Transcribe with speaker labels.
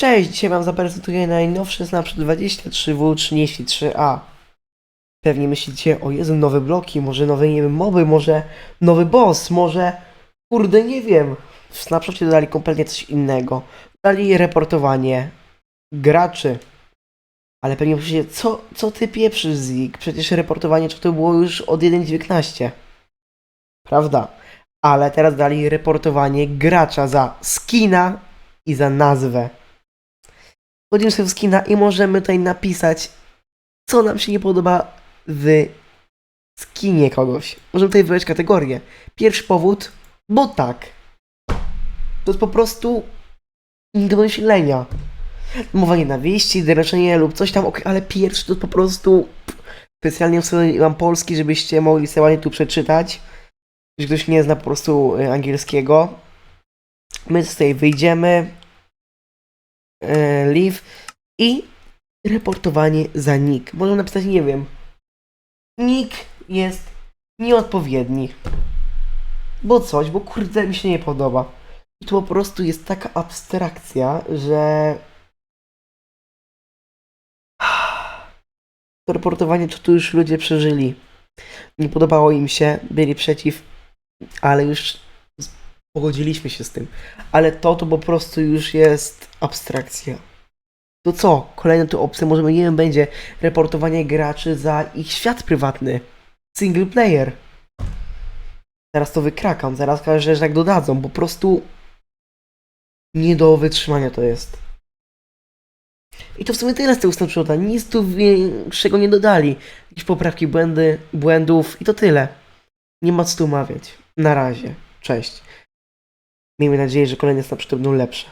Speaker 1: Cześć, dzisiaj Wam zaprezentuję najnowszy Snapchat 23W33A. Pewnie myślicie, o Jezu, nowe bloki, może nowe, nie wiem, moby, może nowy boss, może, kurde, nie wiem. W Snapchacie dodali kompletnie coś innego. Dali reportowanie graczy. Ale pewnie myślicie, co, co ty pieprzysz, Zik? Przecież reportowanie to było już od 1.19. Prawda? Ale teraz dali reportowanie gracza za skina i za nazwę. Wchodzimy sobie w skina i możemy tutaj napisać, co nam się nie podoba w skinie kogoś. Możemy tutaj wybrać kategorię. Pierwszy powód, bo tak. To jest po prostu nie do myślenia. Mowa nienawiści, dręczenie lub coś tam, ok, ale pierwszy to jest po prostu specjalnie ustawiam polski, żebyście mogli sobie tu przeczytać. Jeśli ktoś nie zna po prostu y, angielskiego. My tutaj wyjdziemy, e, leave i reportowanie za nick. Można napisać, nie wiem, nick jest nieodpowiedni. Bo coś, bo kurde mi się nie podoba. I tu po prostu jest taka abstrakcja, że to reportowanie to tu już ludzie przeżyli. Nie podobało im się, byli przeciw, ale już pogodziliśmy się z tym. Ale to to po prostu już jest abstrakcja. To co? Kolejna tu opcja może nie wiem, będzie reportowanie graczy za ich świat prywatny. Single player. Zaraz to wykrakam, zaraz każę, że tak dodadzą. Po prostu nie do wytrzymania to jest. I to w sumie tyle z tego snapshota. Nic tu większego nie dodali. Jakieś poprawki, błędy, błędów i to tyle. Nie ma co tu mawiać. Na razie. Cześć. Miejmy nadzieję, że kolejne snapshoty będą lepsze.